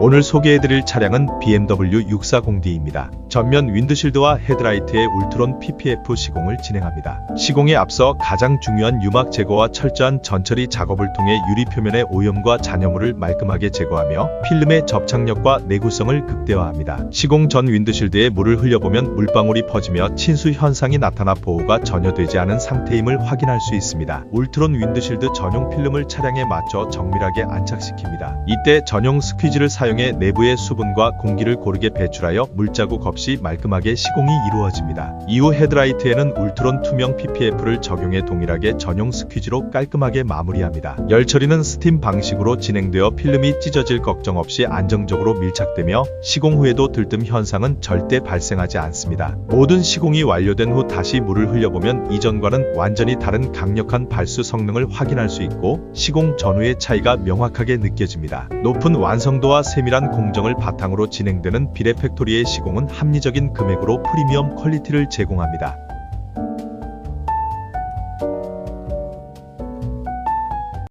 오늘 소개해드릴 차량은 BMW 640D입니다. 전면 윈드실드와 헤드라이트의 울트론 PPF 시공을 진행합니다. 시공에 앞서 가장 중요한 유막 제거와 철저한 전처리 작업을 통해 유리 표면의 오염과 잔여물을 말끔하게 제거하며 필름의 접착력과 내구성을 극대화합니다. 시공 전 윈드실드에 물을 흘려보면 물방울이 퍼지며 침수 현상이 나타나 보호가 전혀 되지 않은 상태임을 확인할 수 있습니다. 울트론 윈드실드 전용 필름을 차량에 맞춰 정밀하게 안착시킵니다. 이때 전용 스퀴즈를 사용 해 내부의 수분과 공기를 고르게 배출하여 물자국 없이 말끔하게 시공이 이루어집니다. 이후 헤드라이트에는 울트론 투명 PPF를 적용해 동일하게 전용 스퀴즈로 깔끔하게 마무리합니다. 열 처리는 스팀 방식으로 진행되어 필름이 찢어질 걱정 없이 안정적으로 밀착되며 시공 후에도 들뜸 현상은 절대 발생하지 않습니다. 모든 시공이 완료된 후 다시 물을 흘려보면 이전과는 완전히 다른 강력한 발수 성능을 확인할 수 있고 시공 전후의 차이가 명확하게 느껴집니다. 높은 완성도와 세 밀한 공정을 바탕으로 진행되는 비레 팩토리의 시공은 합리적인 금액으로 프리미엄 퀄리티를 제공합니다.